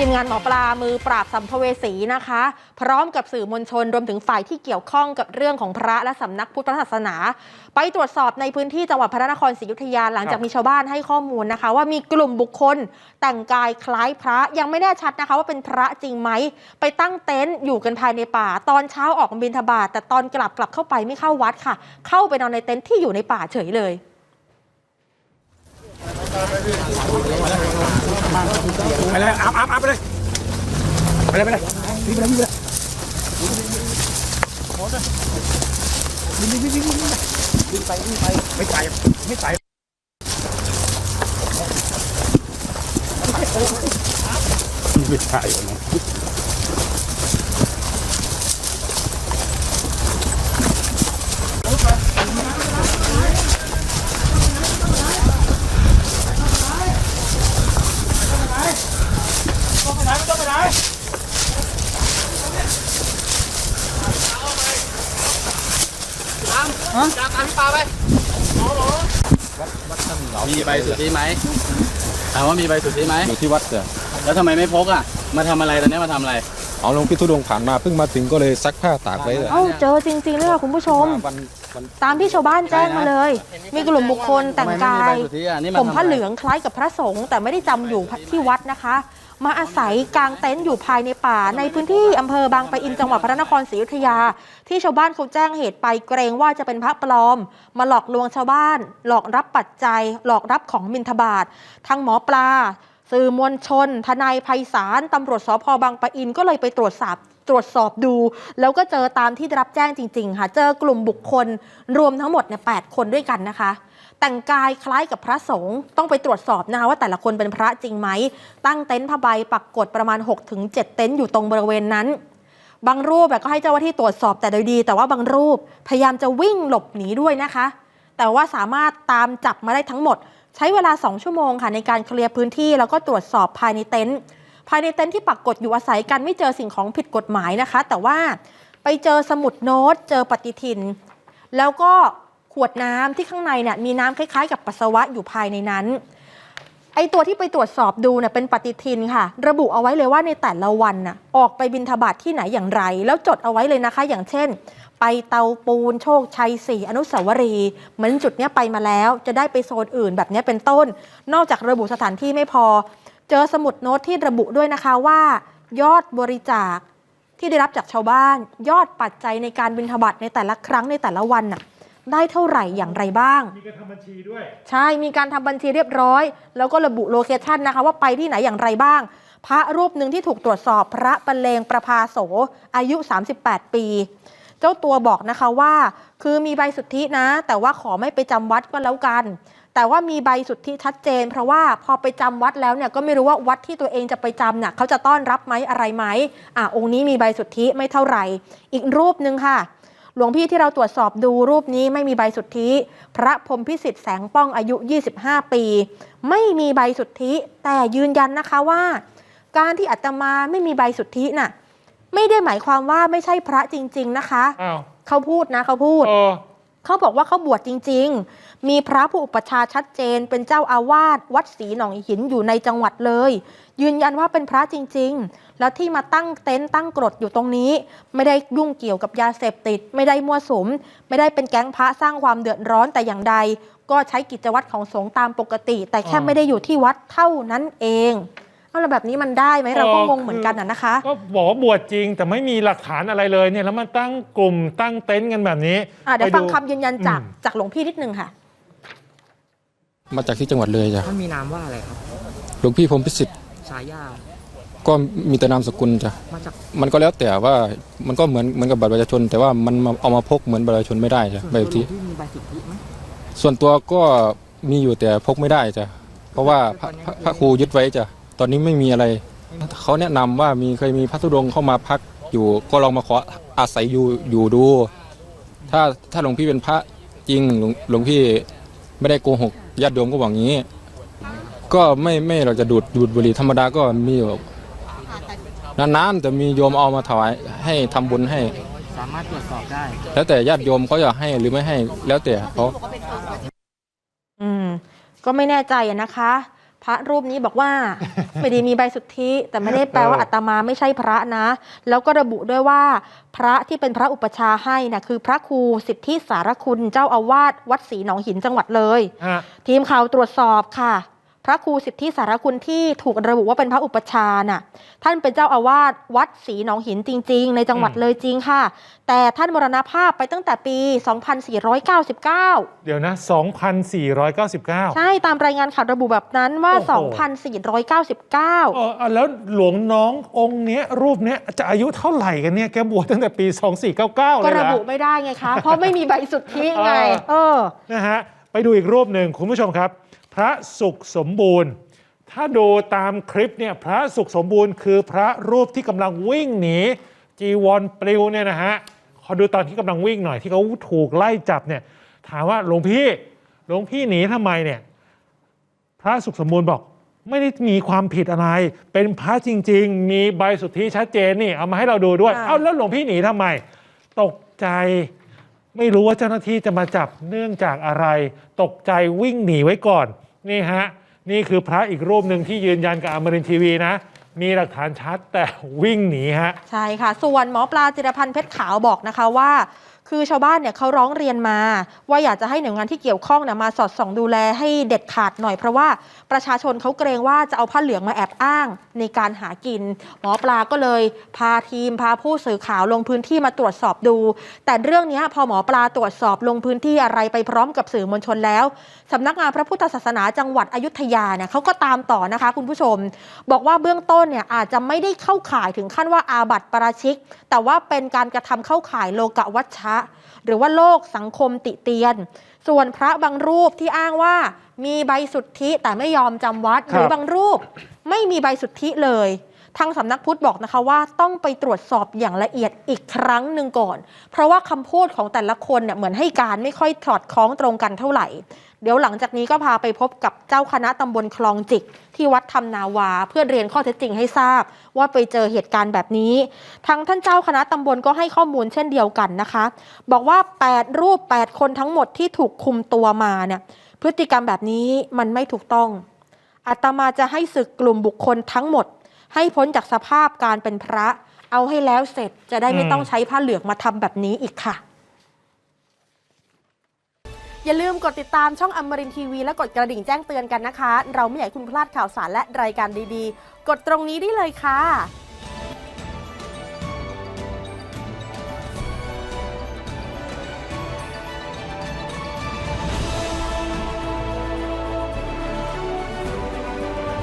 ทีมงานหมอปลามือปราบสัมภเวสีนะคะ พร้อมกับสื่อมวลชนรวมถึงฝ่ายที่เกี่ยวข้องกับเรื่องของพระและสำนักพุทธศาสนา ไปตรวจสอบในพื้นที่จังหวัดพระนครศรีอยุธยาหลังจากมีชาวบ้านให้ข้อมูลนะคะ ว่ามีกลุ่มบุคคลแต่งกายคล้ายพระยังไม่แน่ชัดนะคะ ว่าเป็นพระจริงไหมไปตั้งเต็นท์อยู่กันภายในป่า ตอนเช้าออกบิณฑบาตแต่ตอนกลับกลับเข้าไปไม่เข้าวัดค่ะ เข้าไปนอนในเต็นท์ที่อยู่ในป่าเฉยเลย ไปเลยอัพอัพอัพไปเลยไปเลยไปเลยวิ่งไปเลยวิ่งไปเลยวิ่งวิ่งวิ่งวิ่งวิ่งไปวิ่งไปไม่ไปไม่ไปไม่ใช่ นะมีใบสุทธิไหมถามว่ามีใบสุทธิไหมอยู่ที่วัดจ้ะแล้วทำไมไม่พกอะ มาทำอะไรตอนนี้มาทำอะไรเอาหลวงพี่ทุดงค์ผ่านมาเพิ่งมาถึงก็เลยซักผ้าตากไว้เลยเอ้าเจอจริงๆเลยค่ะคุณผู้ชมวันวันตามที่ชาวบ้านแจ้งมาเลย มีกลุ่มบุคคลแต่งกาทำไมไม่มีใบยสุทธิอะนี่มาผมทำผ้าอะไรเหลืองคล้ายกับพระสงฆ์แต่ไม่ได้จำอยู่ที่วัดนะคะ มาอาศัยกางเต็นท์อยู่ภายในป่า ในพื้นที่อำเภอบางปะอินจังหวัดพระนครศรีอยุธยา ที่ชาวบ้านเขาแจ้งเหตุไปเกรงว่าจะเป็นพระปลอม มาหลอกลวงชาวบ้าน หลอกรับปัจจัย หลอกรับของมินทบาททางหมอปลา สื่อมวลชน ทนายไพศาลตำรวจสพบางปะอินก็เลยไปตรวจสอบตรวจสอบดู แล้วก็เจอตามที่ได้รับแจ้งจริง ๆ ค่ะ เจอกลุ่มบุคคลรวมทั้งหมดเนี่ยแคนด้วยกันนะคะ แต่งกายคล้ายกับพระสงฆ์ต้องไปตรวจสอบนะคะว่าแต่ละคนเป็นพระจริงไหม ตั้งเต็นท์ผ้าใบปักกดประมาณ 6-7 เต็นท์อยู่ตรงบริเวณนั้น บางรูปแบบก็ให้เจ้าหน้าที่ตรวจสอบแต่โดยดี แต่ว่าบางรูปพยายามจะวิ่งหลบหนีด้วยนะคะ แต่ว่าสามารถตามจับมาได้ทั้งหมด ใช้เวลา 2 ชั่วโมงค่ะในการเคลียร์พื้นที่แล้วก็ตรวจสอบภายในเต็นท์ภายในเต็นท์ที่ปักกดอยู่อาศัยกันไม่เจอสิ่งของผิดกฎหมายนะคะ แต่ว่าไปเจอสมุดโน้ต เจอปฏิทิน แล้วก็ ขวดน้ำที่ข้างในเนี่ยมีน้ำคล้ายๆ กับปัสสาวะอยู่ภายในนั้น ไอตัวที่ไปตรวจสอบดูเนี่ยเป็นปฏิทินค่ะ ระบุเอาไว้เลยว่าในแต่ละวันน่ะออกไปบินทบาทที่ไหนอย่างไร แล้วจดเอาไว้เลยนะคะ อย่างเช่น ไปเตาปูนโชคชัยสี่อนุสาวรีย์เหมือนจุดเนี้ยไปมาแล้วจะได้ไปโซนอื่นแบบนี้เป็นต้น นอกจากระบุสถานที่ไม่พอ เจอสมุดโน้ตที่ระบุด้วยนะคะว่า ยอดบริจาคที่ได้รับจากชาวบ้าน ยอดปัจจัยในการบินทบาทในแต่ละครั้งในแต่ละวันน่ะ ได้เท่าไหร่อย่างไรบ้าง มีการทำบัญชีด้วย ใช่ มีการทำบัญชีเรียบร้อย แล้วก็ระบุโลเคชันนะคะว่าไปที่ไหนอย่างไรบ้าง พระรูปหนึ่งที่ถูกตรวจสอบพระบรรเลงประภาโส อายุ 38 ปี เจ้าตัวบอกนะคะว่า คือมีใบสุทธินะ แต่ว่าขอไม่ไปจำวัดก็แล้วกัน แต่ว่ามีใบสุทธิชัดเจน เพราะว่าพอไปจำวัดแล้วเนี่ยก็ไม่รู้ว่าวัดที่ตัวเองจะไปจำเนี่ยเขาจะต้อนรับไหมอะไรไหมอะองค์นี้มีใบสุทธิไม่เท่าไหร่ อีกรูปหนึ่งค่ะ หลวงพี่ที่เราตรวจสอบดูรูปนี้ไม่มีใบสุทธิ พระพรหมพิสิทธิ์แสงป้องอายุ 25 ปี ไม่มีใบสุทธิ แต่ยืนยันนะคะว่า การที่อาตมาไม่มีใบสุทธิน่ะ ไม่ได้หมายความว่าไม่ใช่พระจริง ๆ นะคะ อ้าวเขาพูดนะเขาพูด เออ เขาบอกว่าเขาบวชจริง ๆ มีพระผู้อุปชาชัดเจน เป็นเจ้าอาวาสวัดศรีหนองหินอยู่ในจังหวัดเลย ยืนยันว่าเป็นพระจริง ๆ แล้วที่มาตั้งเต็นท์ตั้งกรดอยู่ตรงนี้ ไม่ได้ยุ่งเกี่ยวกับยาเสพติด ไม่ได้มั่วสุม ไม่ได้เป็นแก๊งพระสร้างความเดือดร้อนแต่อย่างใด ก็ใช้กิจวัตรของสงฆ์ตามปกติ แต่แค่ไม่ได้อยู่ที่วัดเท่านั้นเอง เอาแล้วแบบนี้มันได้ไหมเราก็เอองงเหมือนกันนะนะคะ ก็บอกว่าบวชจริงแต่ไม่มีหลักฐานอะไรเลยเนี่ยแล้วมันตั้งกลุ่มตั้งเต็นท์กันแบบนี้อะเดี๋ยวไปฟังคำยืนยันจากอืมจากหลวงพี่นิดนึงค่ะ มาจากที่จังหวัดเลยจ้ะท่านมีนามว่าอะไรครับหลวงพี่ผมพิสิทธิ์ฉายาก็มีแต่นามสกุลจ้ะมาจากมันก็แล้วแต่ว่ามันก็เหมือนเหมือนกับบัตรประชาชน แต่ว่ามันมาเอามาพกเหมือนบัตรประชาชนไม่ได้จ้ะส่วนใบตัวสุทธิหลวงพี่มีใบสุทธิไหมส่วนตัวก็มีอยู่แต่พกไม่ได้จ้ะเพราะว่าพระพระพระครูยึดไว้จ้ะ ตอนนี้ไม่มีอะไรเขาแนะนำว่ามีเคยมีพระธุดงค์เข้ามาพักอยู่ก็ลองมาขออาศัยอยู่อยู่ดู ถ้าถ้าหลวงพี่เป็นพระจริงหลวงหลวงพี่ไม่ได้โกหกญาติโยมก็บอกงี้ ก็ไม่ไม่เราจะดูดดูดบุหรี่ธรรมดาก็มีอยู่นานๆแต่มีโยมเอามาถวายให้ทำบุญให้ สามารถตรวจสอบได้ แล้วแต่ญาติโยมเขาจะให้หรือไม่ให้แล้วแต่เขาอืมก็ไม่แน่ใจอะนะคะ พระรูปนี้บอกว่าไม่ได้มีใบสุทธิ แต่ไม่ได้แปลว่าเออออาตมาไม่ใช่พระนะ แล้วก็ระบุด้วยว่า พระที่เป็นพระอุปชฌาย์ให้นะคือพระครูสิทธิสารคุณเจ้าอาวาสวัดศรีหนองหินจังหวัดเลยฮะทีมข่าวตรวจสอบค่ะ พระครูสิทธิสารคุณที่ถูกระบุว่าเป็นพระอุปชฌาย์น่ะท่านเป็นเจ้าอาวาสวัดศรีหนองหินจริง ๆ ในจังหวัดอืมเลยจริงค่ะ แต่ท่านมรณภาพไปตั้งแต่ปี 2499 เดี๋ยวนะ 2,499 ใช่ตามรายงานข่าวระบุแบบนั้นว่าโอ้โห2,499เอออะแล้วหลวงน้ององค์เนี้ยรูปเนี้ยจะอายุเท่าไหร่กันเนี่ยแกบวชตั้งแต่ปี 2499เลก็ยระนะบุไม่ได้ไงคะ เพราะไม่มีใบสุทธิไง เออเออนะฮะไปดูอีกรูปหนึ่งคุณผู้ชมครับ พระสุขสมบูรณ์ ถ้าดูตามคลิปเนี่ยพระสุขสมบูรณ์ คือพระรูปที่กำลังวิ่งหนีจีวรปลิวเนี่ยนะฮะขอดูตอนที่กำลังวิ่งหน่อยที่เขาถูกไล่จับเนี่ยถามว่าหลวงพี่หลวงพี่หนีทำไมเนี่ยพระสุขสมบูรณ์บอกไม่ได้มีความผิดอะไร เป็นพระจริง ๆ มีใบสุทธิชัดเจนนี่เอามาให้เราดูด้วยค่ะเอ้าแล้วหลวงพี่หนีทำไม ตกใจไม่รู้ว่าเจ้าหน้าที่จะมาจับเนื่องจากอะไร ตกใจวิ่งหนีไว้ก่อน นี่ฮะนี่คือพระอีกรูปหนึ่งที่ยืนยันกับอมรินทีวีนะ มีหลักฐานชัดแต่วิ่งหนีฮะ ใช่ค่ะ ส่วนหมอปลาจิรพันธ์เพชรขาวบอกนะคะว่า คือชาวบ้านเนี่ยเขาร้องเรียนมา ว่าอยากจะให้หน่วยงานที่เกี่ยวข้องเนี่ยมาสอดส่องดูแลให้เด็ดขาดหน่อยเพราะว่าประชาชนเขาเกรงว่าจะเอาผ้าเหลืองมาแอบอ้างในการหากิน หมอปลาก็เลย พาทีม พาผู้สื่อข่าวลงพื้นที่มาตรวจสอบดู แต่เรื่องนี้พอหมอปลาตรวจสอบลงพื้นที่อะไรไปพร้อมกับสื่อมวลชนแล้วสำนักงานพระพุทธศาสนาจังหวัดอยุธยาเนี่ยเขาก็ตามต่อนะคะ คุณผู้ชม บอกว่าเบื้องต้นเนี่ยอาจจะไม่ได้เข้าข่ายถึงขั้นว่าอาบัติปราชิก แต่ว่าเป็นการกระทำเข้าข่ายโลกวัชชะหรือว่าโลกสังคมติเตียน ส่วนพระบางรูปที่อ้างว่ามีใบสุทธิแต่ไม่ยอมจำวัดครับหรือบางรูปไม่มีใบสุทธิเลย ทางสำนักพุทธบอกนะคะว่าต้องไปตรวจสอบอย่างละเอียดอีกครั้งหนึ่งก่อน เพราะว่าคำพูดของแต่ละคนเนี่ยเหมือนให้การไม่ค่อยถอดคล้องตรงกันเท่าไหร่ เดี๋ยวหลังจากนี้ก็พาไปพบกับเจ้าคณะตำบลคลองจิก ที่วัดธรรมนาวา เพื่อเรียนข้อเท็จจริงให้ทราบ ว่าไปเจอเหตุการณ์แบบนี้ ทางท่านเจ้าคณะตำบลก็ให้ข้อมูลเช่นเดียวกันนะคะ บอกว่า 8 รูป 8 คนทั้งหมดที่ถูกคุมตัวมาเนี่ยพฤติกรรมแบบนี้มันไม่ถูกต้องอาตมาจะให้ศึกกลุ่มบุคคลทั้งหมด ให้พ้นจากสภาพการเป็นพระ เอาให้แล้วเสร็จจะได้ไม่ต้องใช้ผ้าเหลืองมาทำแบบนี้อีกค่ะ อย่าลืมกดติดตามช่องอมรินทีวีและกดกระดิ่งแจ้งเตือนกันนะคะ เราไม่อยากให้คุณพลาดข่าวสารและรายการดีๆ กดตรงนี้ได้เลยค่ะ